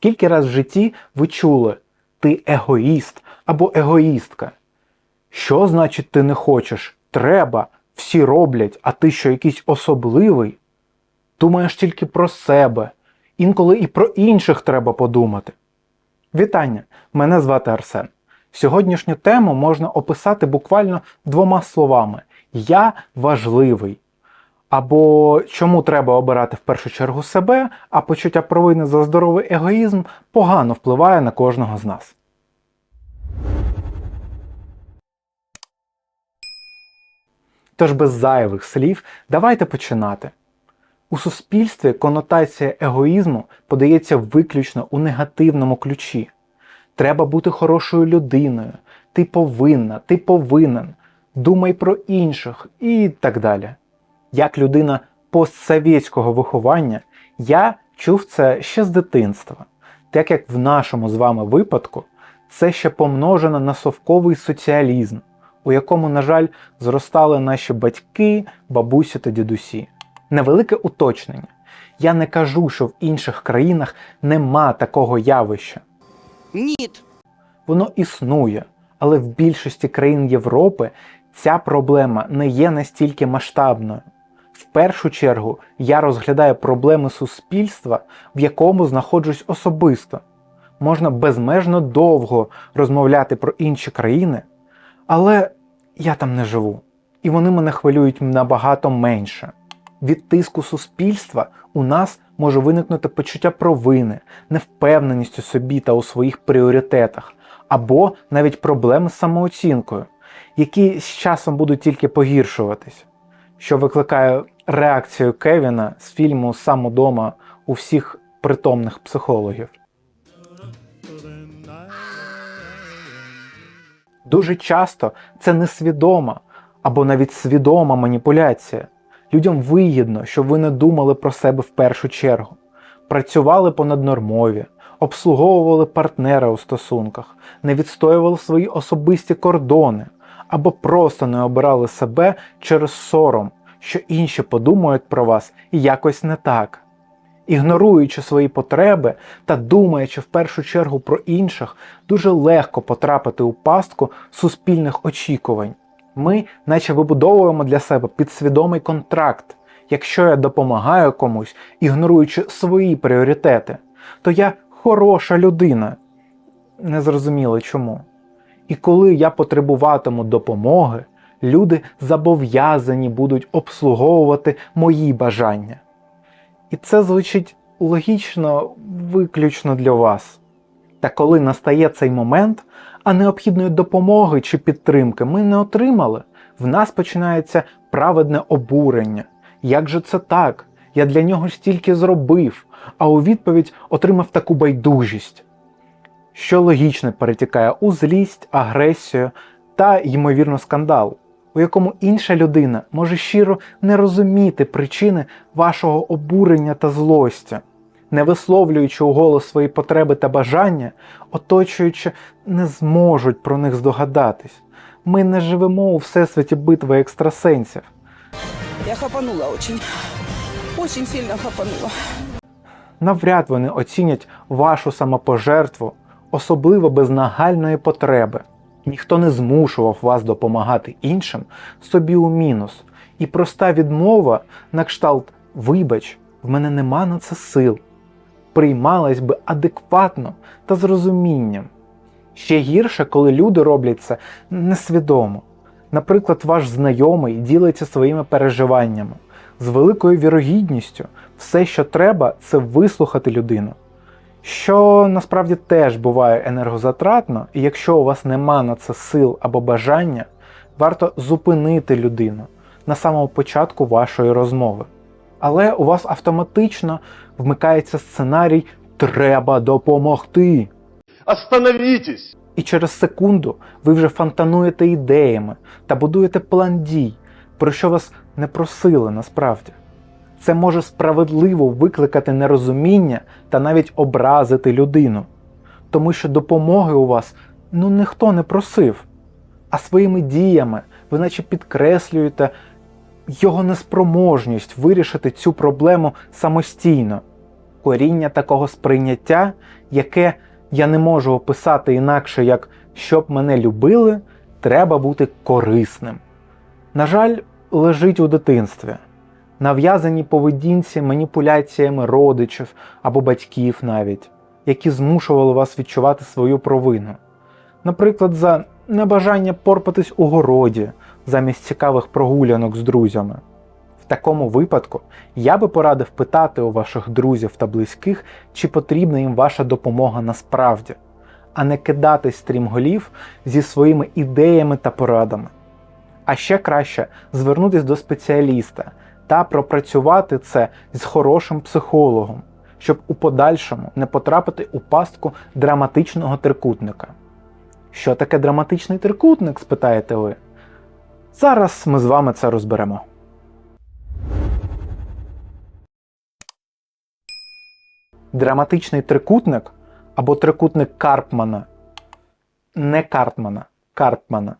Скільки раз в житті ви чули ти егоїст або егоїстка? Що значить ти не хочеш? Треба, всі роблять, а ти що якийсь особливий? Думаєш тільки про себе. Інколи і про інших треба подумати. Вітання! Мене звати Арсен. Сьогоднішню тему можна описати буквально двома словами: Я важливий. Або чому треба обирати в першу чергу себе, а почуття провини за здоровий егоїзм погано впливає на кожного з нас. Тож без зайвих слів давайте починати. У суспільстві конотація егоїзму подається виключно у негативному ключі. Треба бути хорошою людиною, ти повинна, ти повинен, думай про інших і так далі. Як людина постсовєтського виховання, я чув це ще з дитинства, так як в нашому з вами випадку це ще помножено на совковий соціалізм, у якому, на жаль, зростали наші батьки, бабусі та дідусі. Невелике уточнення. Я не кажу, що в інших країнах нема такого явища. Нет. Воно існує, але в більшості країн Європи ця проблема не є настільки масштабною. В першу чергу я розглядаю проблеми суспільства, в якому знаходжусь особисто. Можна безмежно довго розмовляти про інші країни, але я там не живу, і вони мене хвилюють набагато менше. Від тиску суспільства у нас може виникнути почуття провини, невпевненість у собі та у своїх пріоритетах, або навіть проблеми з самооцінкою, які з часом будуть тільки погіршуватись, що викликає реакцію Кевіна з фільму Сам удома у всіх притомних психологів. Дуже часто це несвідома або навіть свідома маніпуляція. Людям вигідно, щоб ви не думали про себе в першу чергу, працювали понаднормові, обслуговували партнера у стосунках, не відстоювали свої особисті кордони або просто не обирали себе через сором, що інші подумають про вас і якось не так. Ігноруючи свої потреби та думаючи в першу чергу про інших, дуже легко потрапити у пастку суспільних очікувань. Ми, наче вибудовуємо для себе підсвідомий контракт. Якщо я допомагаю комусь, ігноруючи свої пріоритети, то я хороша людина. Незрозуміло чому. І коли я потребуватиму допомоги, люди зобов'язані будуть обслуговувати мої бажання. І це звучить логічно виключно для вас. Та коли настає цей момент, а необхідної допомоги чи підтримки ми не отримали, в нас починається праведне обурення. Як же це так? Я для нього стільки зробив, а у відповідь отримав таку байдужість, що логічно перетікає у злість, агресію та, ймовірно, скандал, у якому інша людина може щиро не розуміти причини вашого обурення та злості не висловлюючи у голос свої потреби та бажання, оточуючи, не зможуть про них здогадатись. Ми не живемо у всесвіті битви екстрасенсів. Я хапанула очень. Очень сильно хапанула. Навряд вони оцінять вашу самопожертву, особливо без нагальної потреби. Ніхто не змушував вас допомагати іншим собі у мінус. І проста відмова на кшталт Вибач, в мене нема на це сил приймалась би адекватно та з розумінням. Ще гірше, коли люди роблять це несвідомо. Наприклад, ваш знайомий ділиться своїми переживаннями. З великою вірогідністю, все, що треба, це вислухати людину. Що насправді теж буває енергозатратно, і якщо у вас нема на це сил або бажання, варто зупинити людину на самому початку вашої розмови. Але у вас автоматично вмикається сценарій Треба допомогти. Остановитесь! І через секунду ви вже фонтануєте ідеями та будуєте план дій, про що вас не просили насправді. Це може справедливо викликати нерозуміння та навіть образити людину, тому що допомоги у вас ну ніхто не просив. А своїми діями ви наче підкреслюєте його неспроможність вирішити цю проблему самостійно. Коріння такого сприйняття яке я не можу описати інакше, як щоб мене любили, треба бути корисним. На жаль, лежить у дитинстві, нав'язані поведінці маніпуляціями родичів або батьків навіть, які змушували вас відчувати свою провину. Наприклад, за небажання порпатись у городі замість цікавих прогулянок з друзями. В такому випадку я би порадив питати у ваших друзів та близьких, чи потрібна їм ваша допомога насправді, а не кидатись стрімголів зі своїми ідеями та порадами. А ще краще звернутися до спеціаліста та пропрацювати це з хорошим психологом, щоб у подальшому не потрапити у пастку драматичного трикутника. Що таке драматичний трикутник, спитаєте ви? Зараз ми з вами це розберемо. Драматичний трикутник або трикутник Карпмана. Не Картмана, Карпмана.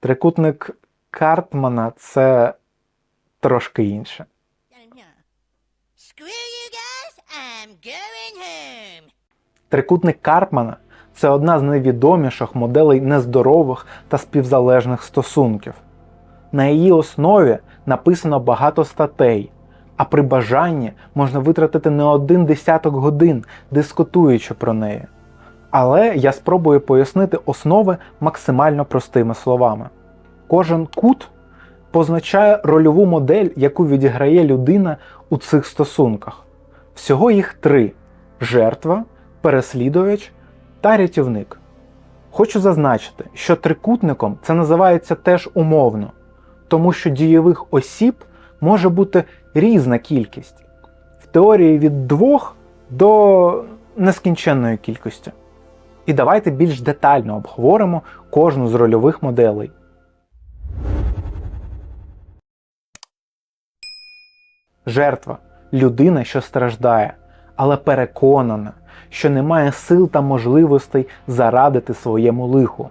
Трикутник Картмана це трошки інше. Трикутник Карпмана це одна з найвідоміших моделей нездорових та співзалежних стосунків. На її основі написано багато статей, а при бажанні можна витратити не один десяток годин, дискутуючи про неї. Але я спробую пояснити основи максимально простими словами. Кожен кут позначає рольову модель, яку відіграє людина у цих стосунках. Всього їх три: жертва, переслідувач та рятівник. Хочу зазначити, що трикутником це називається теж умовно, тому що дієвих осіб може бути різна кількість, в теорії від двох до нескінченної кількості. І давайте більш детально обговоримо кожну з рольових моделей. Жертва людина, що страждає, але переконана, що не має сил та можливостей зарадити своєму лиху.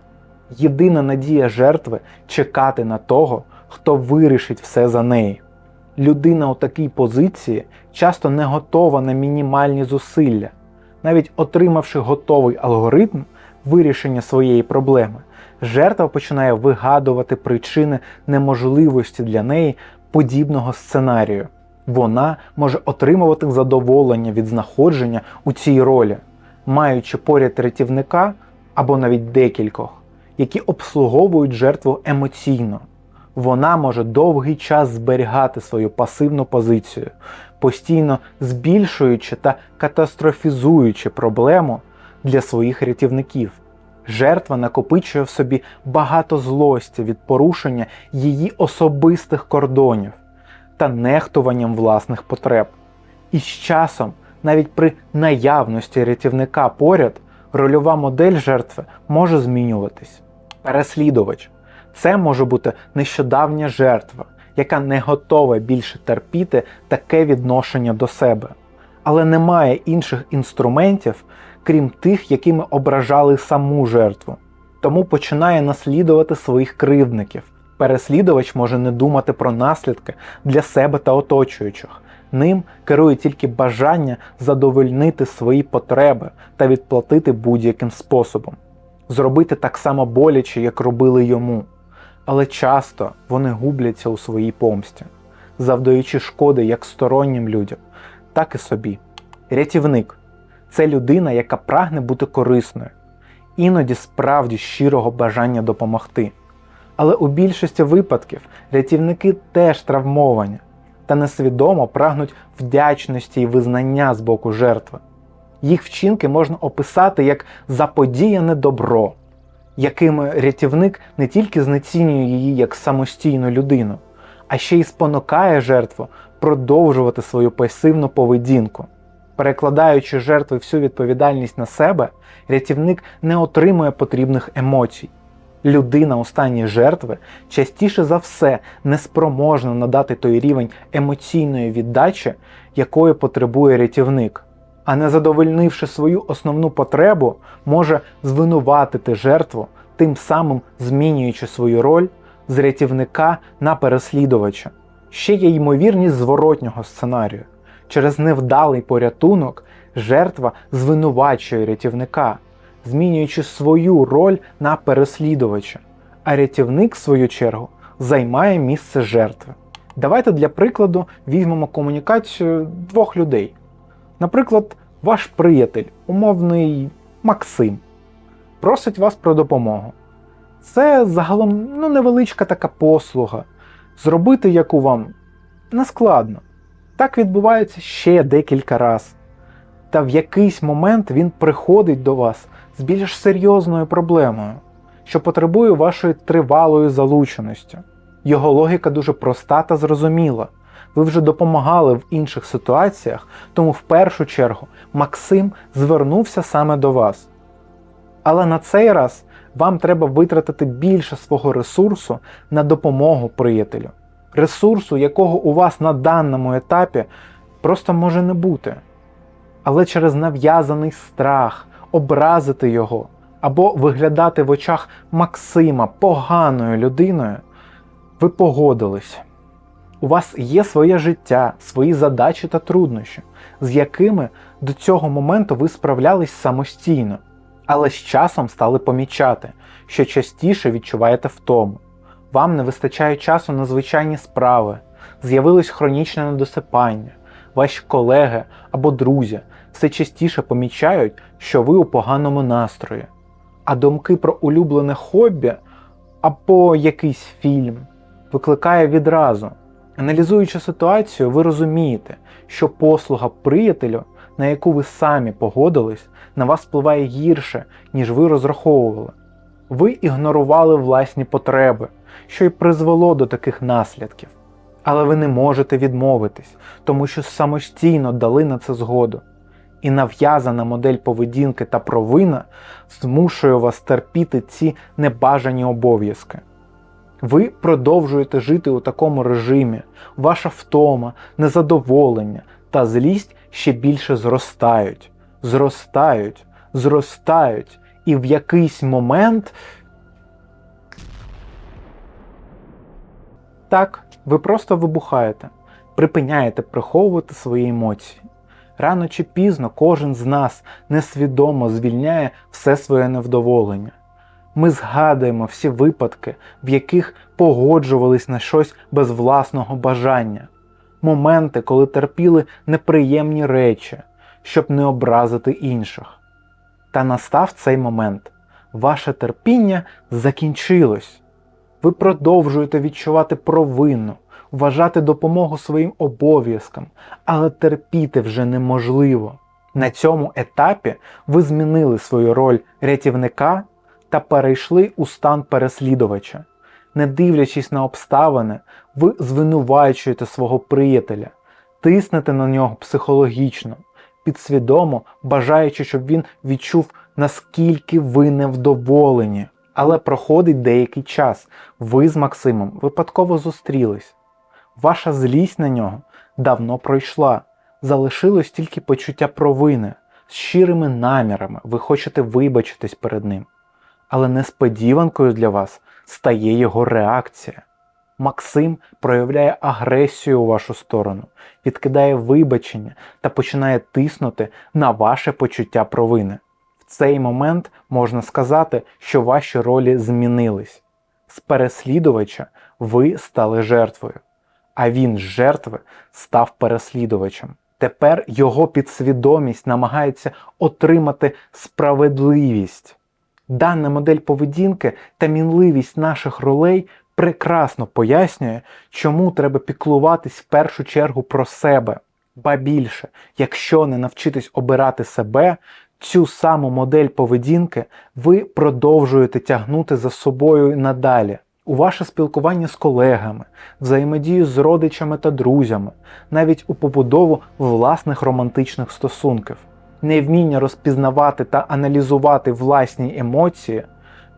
Єдина надія жертви чекати на того, хто вирішить все за неї. Людина у такій позиції часто не готова на мінімальні зусилля, навіть отримавши готовий алгоритм вирішення своєї проблеми, жертва починає вигадувати причини неможливості для неї подібного сценарію. Вона може отримувати задоволення від знаходження у цій ролі, маючи поряд рятівника або навіть декількох, які обслуговують жертву емоційно. Вона може довгий час зберігати свою пасивну позицію, постійно збільшуючи та катастрофізуючи проблему для своїх рятівників. Жертва накопичує в собі багато злості від порушення її особистих кордонів та нехтуванням власних потреб. І з часом, навіть при наявності рятівника поряд, рольова модель жертви може змінюватись. Переслідувач це може бути нещодавня жертва, яка не готова більше терпіти таке відношення до себе, але не має інших інструментів, крім тих, якими ображали саму жертву. Тому починає наслідувати своїх кривдників. Переслідувач може не думати про наслідки для себе та оточуючих. Ним керує тільки бажання задовольнити свої потреби та відплатити будь-яким способом, зробити так само боляче, як робили йому. Але часто вони губляться у своїй помсті, завдаючи шкоди як стороннім людям, так і собі. Рятівник це людина, яка прагне бути корисною, іноді справді щирого бажання допомогти. Але у більшості випадків рятівники теж травмовані та несвідомо прагнуть вдячності і визнання з боку жертви. Їх вчинки можна описати як заподіяне добро, яким рятівник не тільки знецінює її як самостійну людину, а ще й спонукає жертву продовжувати свою пасивну поведінку. Перекладаючи жертви всю відповідальність на себе, рятівник не отримує потрібних емоцій. Людина у стані жертви частіше за все неспроможна надати той рівень емоційної віддачі, якої потребує рятівник, а не задовольнивши свою основну потребу, може звинуватити жертву, тим самим змінюючи свою роль з рятівника на переслідувача. Ще є ймовірність зворотнього сценарію. Через невдалий порятунок Жертва звинувачує рятівника, змінюючи свою роль на переслідувача, а рятівник, в свою чергу, займає місце жертви. Давайте для прикладу візьмемо комунікацію двох людей. Наприклад, ваш приятель, умовний Максим, просить вас про допомогу. Це загалом ну, невеличка така послуга. Зробити яку вам нескладно. Так відбувається ще декілька разів. Та в якийсь момент він приходить до вас з більш серйозною проблемою, що потребує вашої тривалої залученості. Його логіка дуже проста та зрозуміла. Ви вже допомагали в інших ситуаціях, тому в першу чергу Максим звернувся саме до вас. Але на цей раз вам треба витратити більше свого ресурсу на допомогу приятелю, ресурсу, якого у вас на даному етапі просто може не бути. Але через нав'язаний страх образити його або виглядати в очах Максима поганою людиною, ви погодились. У вас є своє життя, свої задачі та труднощі, з якими до цього моменту ви справлялись самостійно, але з часом стали помічати, що частіше відчуваєте втому. Вам не вистачає часу на звичайні справи, з'явилось хронічне недосипання, ваші колеги або друзі все частіше помічають, що ви у поганому настрої, а думки про улюблене хобі або якийсь фільм викликає відразу. Аналізуючи ситуацію, ви розумієте, що послуга приятелю, на яку ви самі погодились, на вас впливає гірше, ніж ви розраховували. Ви ігнорували власні потреби, що й призвело до таких наслідків. Але ви не можете відмовитись, тому що самостійно дали на це згоду. І нав'язана модель поведінки та провина змушує вас терпіти ці небажані обов'язки. Ви продовжуєте жити у такому режимі, ваша втома, незадоволення та злість ще більше зростають, зростають, зростають, і в якийсь момент. Так, ви просто вибухаєте, припиняєте приховувати свої емоції. Рано чи пізно кожен з нас несвідомо звільняє все своє невдоволення. Ми згадуємо всі випадки, в яких погоджувались на щось без власного бажання, моменти, коли терпіли неприємні речі, щоб не образити інших. Та настав цей момент. Ваше терпіння закінчилось. Ви продовжуєте відчувати провину, вважати допомогу своїм обов'язкам, але терпіти вже неможливо. На цьому етапі ви змінили свою роль рятівника та перейшли у стан переслідувача. Не дивлячись на обставини, ви звинувачуєте свого приятеля, тиснете на нього психологічно, підсвідомо бажаючи, щоб він відчув, наскільки ви невдоволені. Але проходить деякий час. Ви з Максимом випадково зустрілись. Ваша злість на нього давно пройшла. Залишилось тільки почуття провини. З щирими намірами ви хочете вибачитись перед ним. Але несподіванкою для вас стає його реакція. Максим проявляє агресію у вашу сторону, відкидає вибачення та починає тиснути на ваше почуття провини. Цей момент можна сказати, що ваші ролі змінились. З переслідувача ви стали жертвою, а він з жертви став переслідувачем. Тепер його підсвідомість намагається отримати справедливість. Дана модель поведінки та мінливість наших ролей прекрасно пояснює, чому треба піклуватись в першу чергу про себе. Ба більше, якщо не навчитись обирати себе, цю саму модель поведінки ви продовжуєте тягнути за собою надалі. У ваше спілкування з колегами, взаємодію з родичами та друзями, навіть у побудову власних романтичних стосунків невміння розпізнавати та аналізувати власні емоції,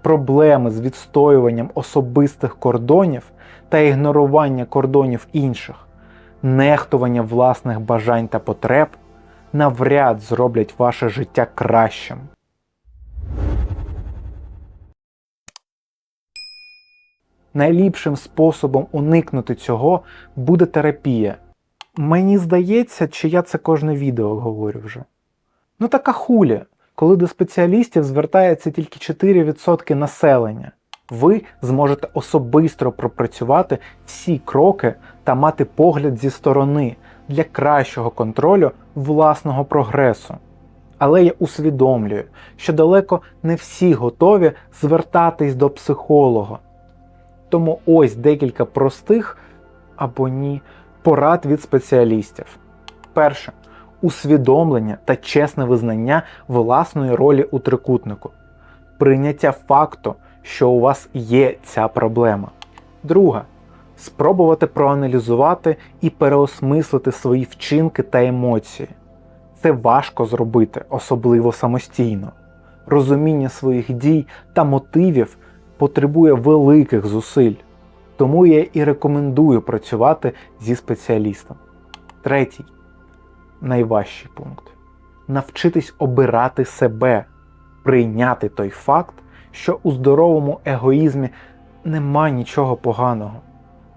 проблеми з відстоюванням особистих кордонів та ігнорування кордонів інших, нехтування власних бажань та потреб навряд зроблять ваше життя кращим. Найліпшим способом уникнути цього буде терапія. Мені здається, чи я це кожне відео говорю вже. Ну така хулі, коли до спеціалістів звертається тільки 4% населення. Ви зможете особисто пропрацювати всі кроки та мати погляд зі сторони для кращого контролю власного прогресу. Але я усвідомлюю, що далеко не всі готові звертатись до психолога. Тому ось декілька простих або ні порад від спеціалістів. Перше усвідомлення та чесне визнання власної ролі у трикутнику, прийняття факту, що у вас є ця проблема. Друге спробувати проаналізувати і переосмислити свої вчинки та емоції. Це важко зробити, особливо самостійно. Розуміння своїх дій та мотивів потребує великих зусиль, тому я і рекомендую працювати зі спеціалістом. Третій найважчий пункт навчитись обирати себе, прийняти той факт, що у здоровому егоїзмі нема нічого поганого.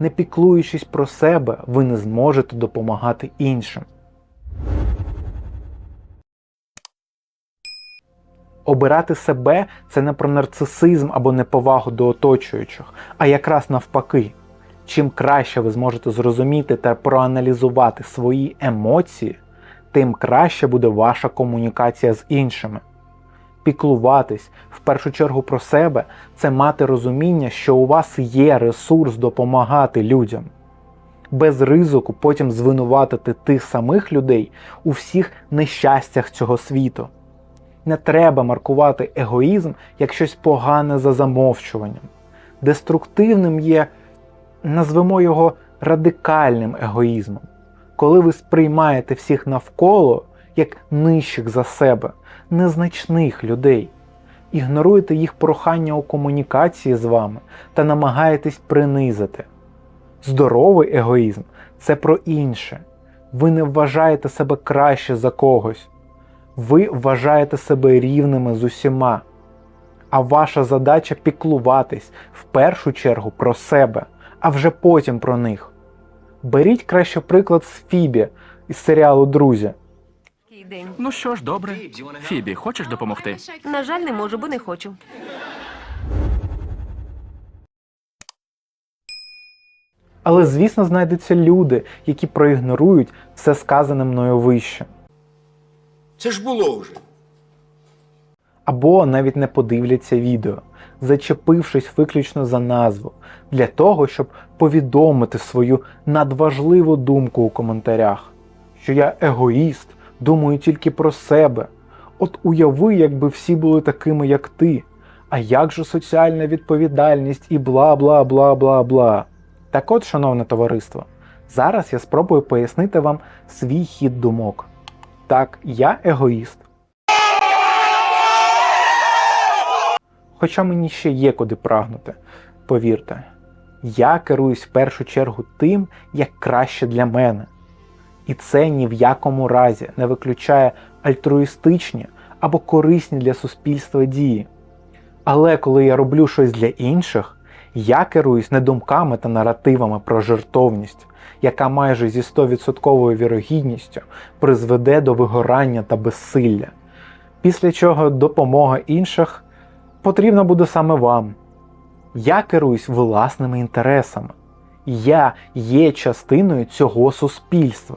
Не піклуючись про себе, ви не зможете допомагати іншим. Обирати себе це не про нарцисизм або неповагу до оточуючих, а якраз навпаки. Чим краще ви зможете зрозуміти та проаналізувати свої емоції, тим краще буде ваша комунікація з іншими. Піклуватись в першу чергу про себе це мати розуміння, що у вас є ресурс допомагати людям. Без ризику потім звинуватити тих самих людей у всіх нещастях цього світу. Не треба маркувати егоїзм як щось погане за замовчуванням. Деструктивним є, назвемо його радикальним егоїзмом, коли ви сприймаєте всіх навколо як нижчих за себе, незначних людей, ігноруєте їх прохання у комунікації з вами та намагаєтесь принизити. Здоровий егоїзм це про інше. Ви не вважаєте себе краще за когось. Ви вважаєте себе рівними з усіма. А ваша задача піклуватись в першу чергу про себе, а вже потім про них. Беріть краще приклад з Фібі із серіалу Друзі. День. Ну що ж, добре. Фібі, хочеш допомогти? На жаль, не можу, бо не хочу. Але, звісно, знайдуться люди, які проігнорують все сказане мною вище. Це ж було вже. або навіть не подивляться відео, зачепившись виключно за назву, для того, щоб повідомити свою надважливу думку у коментарях, що я егоїст, думаю тільки про себе. От уяви, якби всі були такими, як ти. А як же соціальна відповідальність і бла бла бла бла бла. Так от, шановне товариство, зараз я спробую пояснити вам свій хід думок. Так, я егоїст. Хоча мені ще є куди прагнути, повірте. Я керуюсь в першу чергу тим, як краще для мене. І це ні в якому разі не виключає альтруїстичні або корисні для суспільства дії. Але коли я роблю щось для інших, я керуюсь не думками та наративами про жертовність, яка майже зі 100% вірогідністю призведе до вигорання та безсилля, після чого допомога інших потрібна буде саме вам. Я керуюсь власними інтересами. Я є частиною цього суспільства.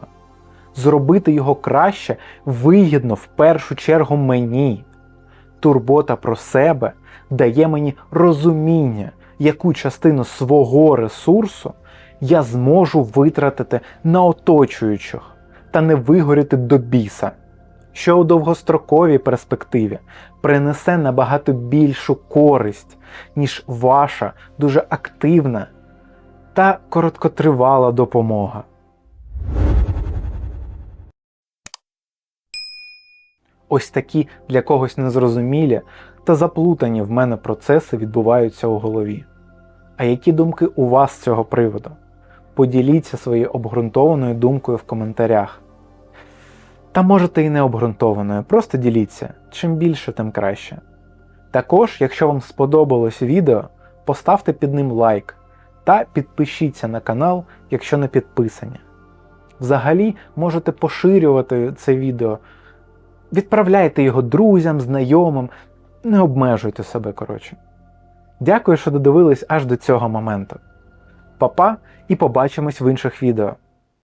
Зробити його краще вигідно в першу чергу мені. Турбота про себе дає мені розуміння, яку частину свого ресурсу я зможу витратити на оточуючих та не вигоріти до біса, що у довгостроковій перспективі принесе набагато більшу користь, ніж ваша дуже активна та короткотривала допомога. Ось такі для когось незрозумілі та заплутані в мене процеси відбуваються у голові. А які думки у вас з цього приводу? Поділіться своєю обґрунтованою думкою в коментарях. Та можете і не обґрунтованою, просто діліться. Чим більше, тим краще. Також, якщо вам сподобалось відео, поставте під ним лайк та підпишіться на канал, якщо не підписані. Взагалі, можете поширювати це відео Відправляйте його друзям, знайомим, не обмежуйте себе, коротше. Дякую, що додивились аж до цього моменту. Па-па і побачимось в інших відео.